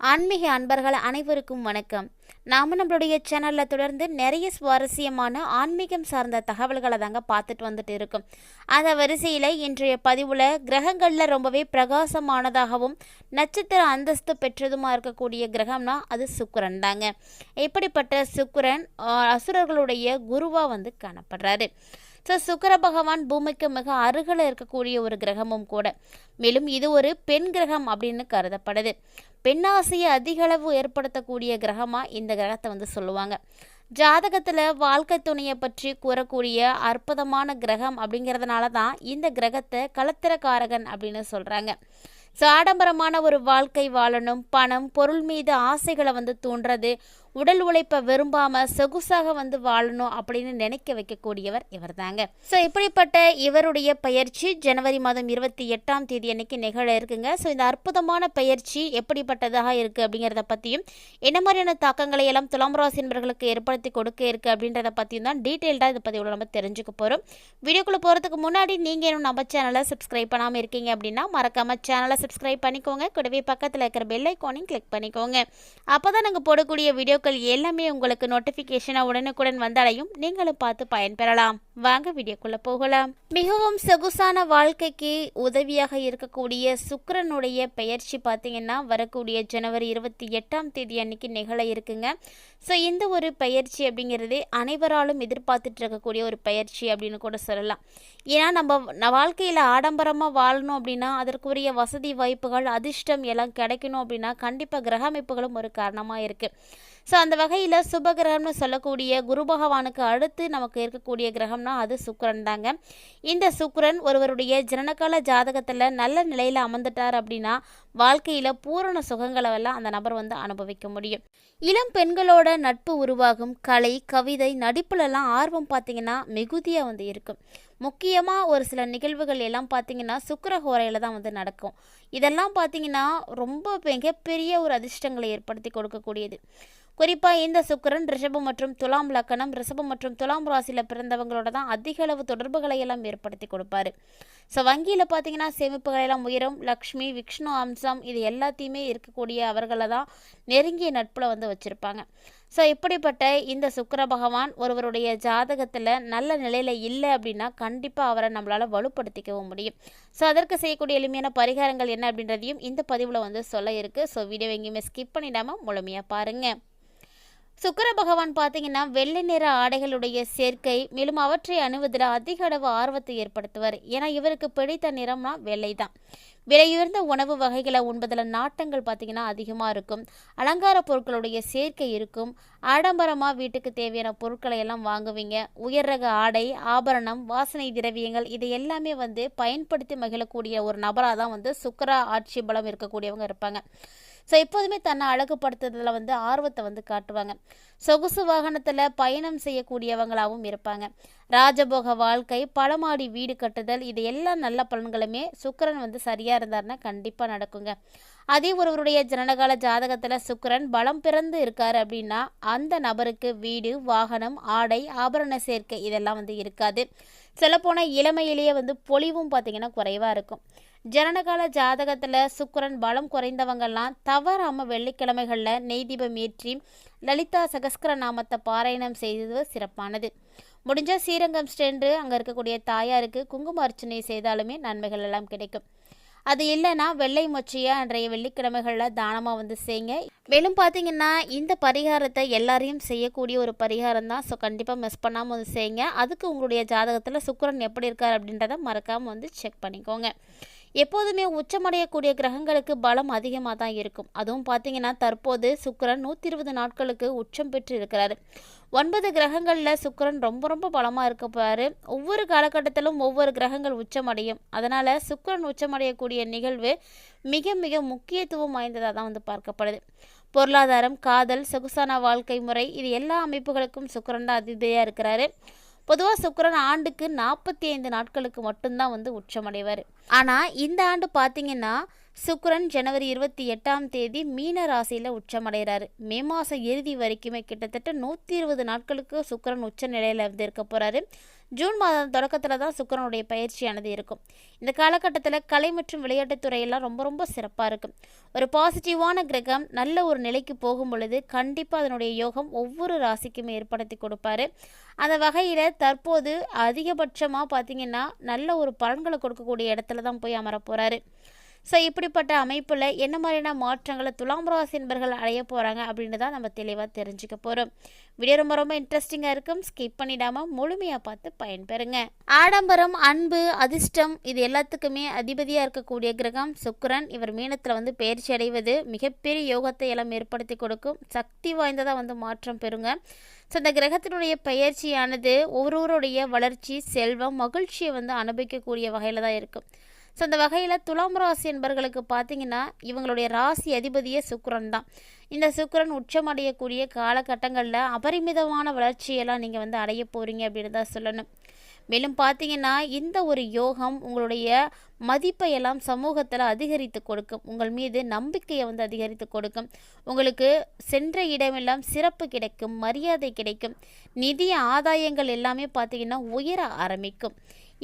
ஆன்மீக அன்பர்கள் அனைவருக்கும் வணக்கம். நாம் நம்மளுடைய சேனலில் தொடர்ந்து நிறைய சுவாரஸ்யமான ஆன்மீகம் சார்ந்த தகவல்களை தாங்க பார்த்துட்டு வந்துட்டு இருக்கோம். அந்த வரிசையில் இன்றைய பதிவில் கிரகங்களில் ரொம்பவே பிரகாசமானதாகவும் நட்சத்திர அந்தஸ்து பெற்றதுமாக இருக்கக்கூடிய கிரகம்னா அது சுக்கரன் தாங்க. இப்படிப்பட்ட சுக்கரன் அசுரர்களுடைய குருவாக வந்து காணப்படுறாரு. ஸோ சுக்கர பகவான் பூமிக்கு மிக அருகில் இருக்கக்கூடிய ஒரு கிரகமும் கூட. மேலும் இது ஒரு பெண் கிரகம் அப்படின்னு கருதப்படுது. பெண்ணாசையை அதிகளவு ஏற்படுத்தக்கூடிய கிரகமாக இந்த கிரகத்தை வந்து சொல்லுவாங்க. ஜாதகத்தில் வாழ்க்கை துணையை பற்றி கூறக்கூடிய அற்புதமான கிரகம் அப்படிங்கிறதுனால தான் இந்த கிரகத்தை கலத்திரக்காரகன் அப்படின்னு சொல்கிறாங்க ஸோ ஆடம்பரமான ஒரு வாழ்க்கை வாழணும் பணம் பொருள் மீது ஆசைகளை வந்து தூண்டுறது உடல் உழைப்பை விரும்பாம சொகுசாக வந்து வாழணும் அப்படின்னு நினைக்க வைக்கக்கூடியவர் இவர் தாங்க ஸோ இப்படிப்பட்ட இவருடைய பயிற்சி ஜனவரி மாதம் இருபத்தி எட்டாம் தேதி அன்னைக்கு நிகழ இருக்குங்க. ஸோ இந்த அற்புதமான பயிற்சி எப்படிப்பட்டதாக இருக்குது அப்படிங்கிறத பற்றியும் என்ன மாதிரியான தாக்கங்களை எல்லாம் துலாம் ராசி ஏற்படுத்தி கொடுக்க இருக்குது அப்படின்றத பற்றியும் தான் டீட்டெயில்டாக இதை பதிவில் நம்ம தெரிஞ்சுக்க போகிறோம் வீடியோக்குள்ளே போகிறதுக்கு முன்னாடி நீங்கள் இன்னும் நம்ம சேனலை சப்ஸ்கிரைப் பண்ணாமல் இருக்கீங்க அப்படின்னா மறக்காமல் சேனலை சப்ஸ்கிரைப் பண்ணிக்கோங்க. கூடவே பக்கத்தில் இருக்கிற பெல் ஐக்கானையும் கிளிக் பண்ணிக்கோங்க. அப்போ தான் நாங்கள் போடக்கூடிய வீடியோக்கள் எல்லாமே உங்களுக்கு நோட்டிஃபிகேஷனாக உடனுக்குடன் வந்தாலையும் நீங்களும் பார்த்து பயன்பெறலாம். வாங்க வீடியோக்குள்ளே போகலாம். மிகவும் சொகுசான வாழ்க்கைக்கு உதவியாக இருக்கக்கூடிய சுக்கரனுடைய பெயர்ச்சி பார்த்தீங்கன்னா வரக்கூடிய ஜனவரி இருபத்தி எட்டாம் தேதி அன்னைக்கு நிகழ இருக்குங்க. ஸோ இந்த ஒரு பயிற்சி அப்படிங்கிறது அனைவராலும் எதிர்பார்த்துட்டு இருக்கக்கூடிய ஒரு பயிற்சி அப்படின்னு கூட சொல்லலாம். ஏன்னா நம்ம வாழ்க்கையில் ஆடம்பரமாக வாழணும் அப்படின்னா அதற்குரிய வசதி வாய்ப்புகள் அதிர்ஷ்டம் எல்லாம் கிடைக்கணும் அப்படின்னா கண்டிப்பாக கிரக அமைப்புகளும் ஒரு காரணமாக இருக்குது ஸோ அந்த வகையில் சுபகிரகம்னு சொல்லக்கூடிய குரு பகவானுக்கு அடுத்து நமக்கு இருக்கக்கூடிய கிரகம்னா அது சுக்கரன் தாங்க. இந்த சுக்கரன் ஒருவருடைய ஜனனகால ஜாதகத்தில் நல்ல நிலையில் அமர்ந்துட்டார் அப்படின்னா வாழ்க்கையில் பூரண சுகங்களை எல்லாம் அந்த நபர் வந்து அனுபவிக்க முடியும். இளம் பெண்களோட நட்பு உருவாகும். கலை கவிதை நடிப்புலலாம் ஆர்வம் பார்த்தீங்கன்னா மிகுதியாக வந்து இருக்கும். முக்கியமாக ஒரு சில நிகழ்வுகள் எல்லாம் பார்த்தீங்கன்னா சுக்கரஹோரையில் தான் வந்து நடக்கும். இதெல்லாம் பார்த்தீங்கன்னா ரொம்ப மிகப்பெரிய ஒரு அதிர்ஷ்டங்களை ஏற்படுத்தி கொடுக்கக்கூடியது. குறிப்பாக இந்த சுக்கரன் ரிஷபம் மற்றும் துலாம் லக்கணம் ரிஷபம் மற்றும் துலாம் ராசியில் பிறந்தவங்களோட தான் அதிக அளவு தொடர்புகளை எல்லாம் ஏற்படுத்தி கொடுப்பாரு. ஸோ வங்கியில் பார்த்தீங்கன்னா சேமிப்புகள் எல்லாம் உயரும். லக்ஷ்மி விஷ்ணு அம்சம் இது எல்லாத்தையுமே இருக்கக்கூடிய அவர்களை தான் நெருங்கிய நட்பில் வந்து வச்சுருப்பாங்க. ஸோ இப்படிப்பட்ட இந்த சுக்கர பகவான் ஒருவருடைய ஜாதகத்தில் நல்ல நிலையில் இல்லை அப்படின்னா கண்டிப்பாக அவரை நம்மளால் வலுப்படுத்திக்கவும் முடியும். ஸோ அதற்கு செய்யக்கூடிய எளிமையான பரிகாரங்கள் என்ன அப்படின்றதையும் இந்த பதிவில் வந்து சொல்ல இருக்குது ஸோ வீடியோ எங்கேயுமே ஸ்கிப் பண்ணிடாமல் முழுமையாக பாருங்கள் சுக்கர பகவான் பார்த்தீங்கன்னா வெள்ளை நிற ஆடைகளுடைய சேர்க்கை மேலும் அவற்றை அணுவதில் அதிக அளவு ஆர்வத்தை ஏற்படுத்துவார். ஏன்னா இவருக்கு பிடித்த நிறம்னா வெள்ளை தான் விலையுயர்ந்த உணவு வகைகளை உண்பதில் நாட்டங்கள் பார்த்தீங்கன்னா அதிகமாக இருக்கும். அலங்கார பொருட்களுடைய சேர்க்கை இருக்கும். ஆடம்பரமாக வீட்டுக்கு தேவையான பொருட்களை எல்லாம் வாங்குவீங்க. உயர் ரக ஆடை ஆபரணம் வாசனை திரவியங்கள் இது எல்லாமே வந்து பயன்படுத்தி மகிழக்கூடிய ஒரு நபராக தான் வந்து சுக்கரா ஆட்சி பலம் இருக்கக்கூடியவங்க இருப்பாங்க. ஸோ எப்போதுமே தன்னை அழகுபடுத்துறதுல வந்து ஆர்வத்தை வந்து காட்டுவாங்க. சொகுசு வாகனத்தில் பயணம் செய்யக்கூடியவங்களாகவும் இருப்பாங்க. ராஜபோக வாழ்க்கை பலமாடி வீடு கட்டுதல் இது எல்லா நல்ல பலன்களுமே சுக்கிரன் வந்து சரியாக இருந்தார்னா கண்டிப்பாக நடக்குங்க. அதே ஒருவருடைய ஜனனகால ஜாதகத்தில் சுக்கரன் பலம் பிறந்து இருக்கார் அப்படின்னா அந்த நபருக்கு வீடு வாகனம் ஆடை ஆபரண சேர்க்கை இதெல்லாம் வந்து இருக்காது. சொல்லப்போனால் இளமையிலேயே வந்து பொலிவும் பார்த்தீங்கன்னா குறைவாக இருக்கும். ஜனனகால ஜாதகத்தில் சுக்கரன் பலம் குறைந்தவங்கெல்லாம் தவறாமல் வெள்ளிக்கிழமைகளில் நெய் தீபம் ஏற்றி லலிதா சகஸ்கர நாமத்தை பாராயணம் செய்தது சிறப்பானது. முடிஞ்சால் ஸ்ரீரங்கம் சென்று அங்கே இருக்கக்கூடிய தாயாருக்கு குங்கும அர்ச்சனை செய்தாலுமே நன்மைகள் எல்லாம் கிடைக்கும். அது இல்லைன்னா வெள்ளை மொச்சியை அன்றைய வெள்ளிக்கிழமைகளில் தானமாக வந்து செய்யுங்க. மேலும் பார்த்தீங்கன்னா இந்த பரிகாரத்தை எல்லாரையும் செய்யக்கூடிய ஒரு பரிகாரம் தான். ஸோ கண்டிப்பாக மிஸ் பண்ணாமல் வந்து செய்யுங்க. அதுக்கு உங்களுடைய ஜாதகத்தில் சுக்கரன் எப்படி இருக்கார் அப்படின்றத மறக்காமல் வந்து செக் பண்ணிக்கோங்க. எப்போதுமே உச்சமடையக்கூடிய கிரகங்களுக்கு பலம் அதிகமாக தான் இருக்கும். அதுவும் பார்த்தீங்கன்னா தற்போது சுக்கரன் நூற்றி இருபது நாட்களுக்கு உச்சம் பெற்று இருக்கிறாரு ஒன்பது கிரகங்களில் சுக்கரன் ரொம்ப ரொம்ப பலமாக இருக்கப்பாரு ஒவ்வொரு காலகட்டத்திலும் ஒவ்வொரு கிரகங்கள் உச்சமடையும். அதனால் சுக்கரன் உச்சமடையக்கூடிய நிகழ்வு மிக மிக முக்கியத்துவம் வாய்ந்ததாக தான் வந்து பார்க்கப்படுது. பொருளாதாரம் காதல் சொகுசான வாழ்க்கை முறை இது எல்லா அமைப்புகளுக்கும் சுக்கரன் தான் அதிபதியாக இருக்கிறாரு. பொதுவாக சுக்கரன் ஆண்டுக்கு நாற்பத்தி ஐந்து நாட்களுக்கு மட்டும்தான் வந்து உச்சமடைவார். ஆனால் இந்த ஆண்டு பார்த்தீங்கன்னா சுக்கரன் ஜனவரி இருபத்தி எட்டாம் தேதி மீன ராசியில் உச்சமடைகிறாரு மே மாதம் இறுதி வரைக்குமே கிட்டத்தட்ட நூற்றி இருபது நாட்களுக்கு சுக்கரன் உச்ச நிலையில் வந்து இருக்க போகிறாரு ஜூன் மாதம் தொடக்கத்தில் தான் சுக்கரனுடைய பயிற்சியானது இருக்கும். இந்த காலகட்டத்தில் கலை மற்றும் விளையாட்டுத் துறையெல்லாம் ரொம்ப ரொம்ப சிறப்பாக இருக்கும். ஒரு பாசிட்டிவான கிரகம் நல்ல ஒரு நிலைக்கு போகும் பொழுது கண்டிப்பாக அதனுடைய யோகம் ஒவ்வொரு ராசிக்குமே ஏற்படுத்தி கொடுப்பாரு. அந்த வகையில் தற்போது அதிகபட்சமாக பார்த்தீங்கன்னா நல்ல ஒரு பலன்களை கொடுக்கக்கூடிய இடத்துல தான் போய் அமர போகிறாரு ஸோ இப்படிப்பட்ட அமைப்பில் என்ன மாதிரியான மாற்றங்களை துலாம் ராசி என்பர்கள் அடைய போகிறாங்க அப்படின்னு தான் நம்ம தெளிவாக தெரிஞ்சுக்க போகிறோம் வீடியோ ரொம்ப ரொம்ப இன்ட்ரெஸ்டிங்காக இருக்கும். ஸ்கிப் பண்ணிடாமல் முழுமையாக பார்த்து பயன்பெறுங்க. ஆடம்பரம் அன்பு அதிர்ஷ்டம் இது எல்லாத்துக்குமே அதிபதியாக இருக்கக்கூடிய கிரகம் சுக்கிரன். இவர் மீனத்தில் வந்து பயிற்சி அடைவது மிகப்பெரிய யோகத்தை எல்லாம் ஏற்படுத்தி கொடுக்கும். சக்தி வாய்ந்ததாக வந்து மாற்றம் பெறுங்க. ஸோ இந்த கிரகத்தினுடைய பயிற்சியானது ஒவ்வொருவருடைய வளர்ச்சி செல்வம் மகிழ்ச்சியை வந்து அனுபவிக்கக்கூடிய வகையில் தான் இருக்கும். ஸோ அந்த வகையில் துலாம் ராசி என்பர்களுக்கு பார்த்தீங்கன்னா இவங்களுடைய ராசி அதிபதியே சுக்கரன் தான். இந்த சுக்கரன் உச்சமடையக்கூடிய காலகட்டங்களில் அபரிமிதமான வளர்ச்சியெல்லாம் நீங்கள் வந்து அடைய போகிறீங்க அப்படின்னு தான் சொல்லணும். மேலும் பார்த்தீங்கன்னா இந்த ஒரு யோகம் உங்களுடைய மதிப்பை எல்லாம் சமூகத்தில் அதிகரித்து கொடுக்கும். உங்கள் மீது நம்பிக்கையை வந்து அதிகரித்து கொடுக்கும். உங்களுக்கு சென்ற இடமெல்லாம் சிறப்பு கிடைக்கும் மரியாதை கிடைக்கும். நிதி ஆதாயங்கள் எல்லாமே பார்த்தீங்கன்னா உயர ஆரம்பிக்கும்.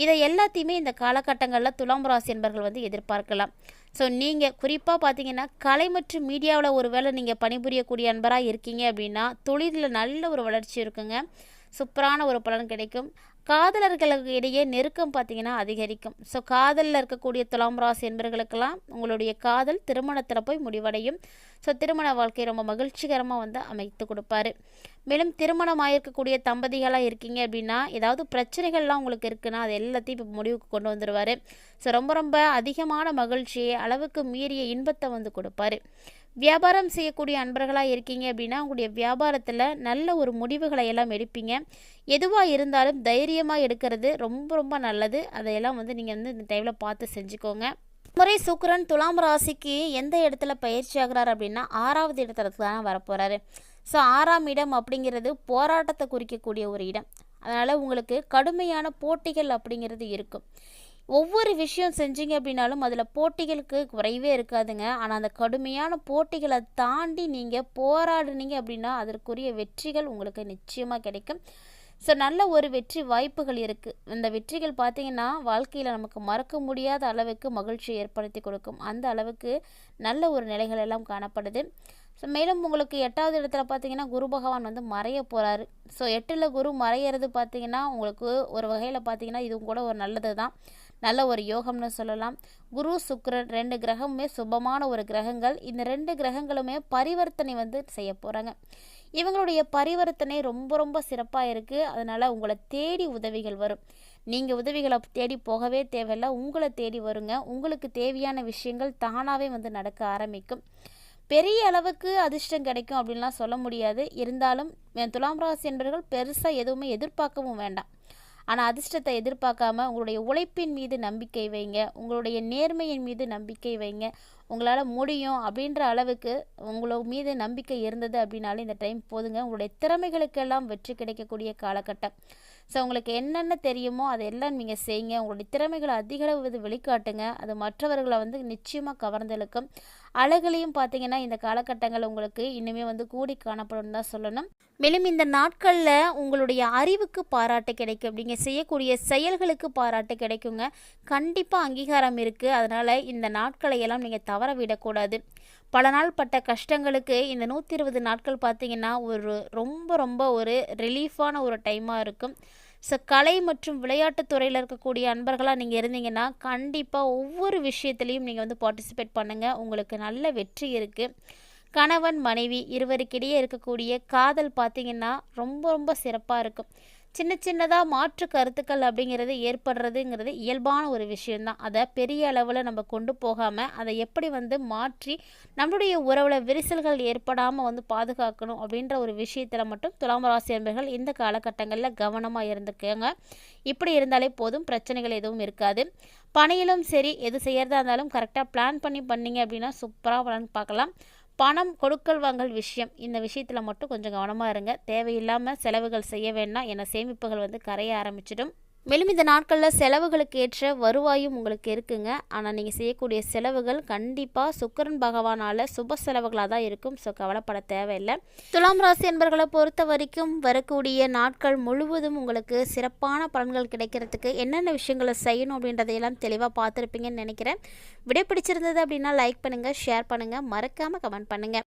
இதை எல்லாத்தையுமே இந்த காலகட்டங்களில் துலாம் ராசி என்பர்கள் வந்து எதிர்பார்க்கலாம். ஸோ நீங்கள் குறிப்பாக பார்த்தீங்கன்னா கலை மற்றும் மீடியாவில் ஒரு வேளை நீங்கள் பணிபுரியக்கூடிய அன்பராக இருக்கீங்க அப்படின்னா தொழிலில் நல்ல ஒரு வளர்ச்சி இருக்குங்க. சூப்பரான ஒரு பலன் கிடைக்கும். காதலர்களுக்கு இடையே நெருக்கம் பார்த்தீங்கன்னா அதிகரிக்கும். ஸோ காதலில் இருக்கக்கூடிய துலாம் ராசி என்பர்களுக்கெல்லாம் உங்களுடைய காதல் திருமணத்தில் போய் முடிவடையும். ஸோ திருமண வாழ்க்கை ரொம்ப மகிழ்ச்சிகரமாக வந்து அமைத்து கொடுப்பாரு. மேலும் திருமணம் ஆயிருக்கக்கூடிய தம்பதிகளாக இருக்கீங்க அப்படின்னா ஏதாவது பிரச்சனைகள்லாம் உங்களுக்கு இருக்குன்னா அது எல்லாத்தையும் இப்போ முடிவுக்கு கொண்டு வந்துடுவார் ஸோ ரொம்ப ரொம்ப அதிகமான மகிழ்ச்சியை அளவுக்கு மீறிய இன்பத்தை வந்து கொடுப்பாரு. வியாபாரம் செய்யக்கூடிய அன்பர்களாக இருக்கீங்க அப்படின்னா உங்களுடைய வியாபாரத்தில் நல்ல ஒரு முடிவுகளை எல்லாம் எடுப்பீங்க. எதுவாக இருந்தாலும் தைரியமாக எடுக்கிறது ரொம்ப ரொம்ப நல்லது. அதையெல்லாம் வந்து நீங்கள் வந்து இந்த டைமில் பார்த்து செஞ்சுக்கோங்க. முறை சுக்கரன் துலாம் ராசிக்கு எந்த இடத்துல பயிற்சி ஆகிறார் அப்படின்னா ஆறாவது இடத்துல தான் வரப்போகிறாரு ஸோ ஆறாம் இடம் அப்படிங்கிறது போராட்டத்தை குறிக்கக்கூடிய ஒரு இடம். அதனால் உங்களுக்கு கடுமையான போட்டிகள் அப்படிங்கிறது இருக்கும். ஒவ்வொரு விஷயம் செஞ்சீங்க அப்படின்னாலும் அதில் போட்டிகளுக்கு குறைவே இருக்காதுங்க. ஆனால் அந்த கடுமையான போட்டிகளை தாண்டி நீங்கள் போராடுனீங்க அப்படின்னா அதற்குரிய வெற்றிகள் உங்களுக்கு நிச்சயமாக கிடைக்கும். ஸோ நல்ல ஒரு வெற்றி வாய்ப்புகள் இருக்குது இந்த வெற்றிகள் பார்த்திங்கன்னா வாழ்க்கையில் நமக்கு மறக்க முடியாத அளவுக்கு மகிழ்ச்சியை ஏற்படுத்தி கொடுக்கும். அந்த அளவுக்கு நல்ல ஒரு நிலைகள் எல்லாம் காணப்படுது. ஸோ மேலும் உங்களுக்கு எட்டாவது இடத்துல பார்த்தீங்கன்னா குரு பகவான் வந்து மறைய போகிறாரு ஸோ எட்டில் குரு மறையிறது பார்த்தீங்கன்னா உங்களுக்கு ஒரு வகையில் பார்த்தீங்கன்னா இதுவும் கூட ஒரு நல்லது தான் நல்ல ஒரு யோகம்னு சொல்லலாம். குரு சுக்ரன் ரெண்டு கிரகமுமே சுபமான ஒரு கிரகங்கள். இந்த ரெண்டு கிரகங்களுமே பரிவர்த்தனை வந்து செய்ய போகிறாங்க இவங்களுடைய பரிவர்த்தனை ரொம்ப ரொம்ப சிறப்பாக இருக்குது அதனால் உங்களை தேடி உதவிகள் வரும். நீங்கள் உதவிகளை தேடி போகவே தேவையில்லை. உங்களை தேடி வருங்க. உங்களுக்கு தேவையான விஷயங்கள் தானாகவே வந்து நடக்க ஆரம்பிக்கும். பெரிய அளவுக்கு அதிர்ஷ்டம் கிடைக்கும் அப்படின்லாம் சொல்ல முடியாது. இருந்தாலும் துலாம் ராசி என்பவர்கள் பெருசாக எதுவுமே எதிர்பார்க்கவும் வேண்டாம். ஆனால் அதிர்ஷ்டத்தை எதிர்பார்க்காம உங்களுடைய உழைப்பின் மீது நம்பிக்கை வைங்க. உங்களுடைய நேர்மையின் மீது நம்பிக்கை வைங்க. உங்களால் முடியும் அப்படின்ற அளவுக்கு உங்களோட மீது நம்பிக்கை இருந்தது அப்படின்னாலே இந்த டைம் போதுங்க. உங்களுடைய திறமைகளுக்கெல்லாம் வெற்றி கிடைக்கக்கூடிய காலகட்டம். ஸோ உங்களுக்கு என்னென்ன தெரியுமோ அதையெல்லாம் நீங்கள் செய்யுங்க உங்களுடைய திறமைகளை அதிகளவு இது வெளிக்காட்டுங்க. அது மற்றவர்களை வந்து நிச்சயமாக கவர்ந்தெழுக்கும். அழகுலையும் பார்த்தீங்கன்னா இந்த காலகட்டங்கள் உங்களுக்கு இன்னுமே வந்து கூடி காணப்படும் தான் சொல்லணும். மேலும் இந்த நாட்களில் உங்களுடைய அறிவுக்கு பாராட்டு கிடைக்கும். நீங்கள் செய்யக்கூடிய செயல்களுக்கு பாராட்டு கிடைக்குங்க. கண்டிப்பாக அங்கீகாரம் இருக்குது அதனால் இந்த நாட்களை எல்லாம் நீங்கள் தவற விடக்கூடாது. பல நாள் பட்ட கஷ்டங்களுக்கு இந்த நூற்றி இருபது நாட்கள் பார்த்திங்கன்னா ஒரு ரொம்ப ரொம்ப ஒரு ரிலீஃபான ஒரு டைமாக இருக்கும். ஸோ கலை மற்றும் விளையாட்டுத் துறையில் இருக்கக்கூடிய அன்பர்களாக நீங்கள் இருந்தீங்கன்னா கண்டிப்பாக ஒவ்வொரு விஷயத்துலையும் நீங்கள் வந்து பார்ட்டிசிபேட் பண்ணுங்கள் உங்களுக்கு நல்ல வெற்றி இருக்குது கணவன் மனைவி இருவருக்கிடையே இருக்கக்கூடிய காதல் பார்த்திங்கன்னா ரொம்ப ரொம்ப சிறப்பாக இருக்கும். சின்ன சின்னதாக மாற்று கருத்துக்கள் அப்படிங்கிறது ஏற்படுறதுங்கிறது இயல்பான ஒரு விஷயந்தான் அதை பெரிய அளவில் நம்ம கொண்டு போகாமல் அதை எப்படி வந்து மாற்றி நம்மளுடைய உறவில் விரிசல்கள் ஏற்படாமல் வந்து பாதுகாக்கணும் அப்படின்ற ஒரு விஷயத்தில் மட்டும் துலாம் ராசி அன்பர்கள் இந்த காலகட்டங்களில் கவனமாக இருந்துக்கோங்க. இப்படி இருந்தாலே போதும் பிரச்சனைகள் எதுவும் இருக்காது. பணியிலும் சரி எது செய்கிறதா இருந்தாலும் கரெக்டாக பிளான் பண்ணி பண்ணிங்க அப்படின்னா சூப்பராக பலன் பார்க்கலாம். பணம் கொடுக்கல் வாங்கல் விஷயம். இந்த விஷயத்தில் மட்டும் கொஞ்சம் கவனமாக இருங்க. தேவையில்லாமல் செலவுகள் செய்ய வேண்டாம். என சேமிப்புகள் வந்து கரைய ஆரம்பிச்சிடும். மேலும் இந்த நாட்களில் செலவுகளுக்கு ஏற்ற வருவாயும் உங்களுக்கு இருக்குங்க. ஆனால் நீங்கள் செய்யக்கூடிய செலவுகள் கண்டிப்பாக சுக்கரன் பகவானால் சுப செலவுகளாக தான் இருக்கும். ஸோ கவலைப்பட தேவையில்லை. துலாம் ராசி என்பர்களை பொறுத்த வரைக்கும் வரக்கூடிய நாட்கள் முழுவதும் உங்களுக்கு சிறப்பான பலன்கள் கிடைக்கிறதுக்கு என்னென்ன விஷயங்களை செய்யணும் அப்படின்றதையெல்லாம் தெளிவாக பார்த்துருப்பீங்கன்னு நினைக்கிறேன். விடை பிடிச்சிருந்தது அப்படின்னா லைக் பண்ணுங்கள் ஷேர் பண்ணுங்கள் மறக்காமல் கமெண்ட் பண்ணுங்கள்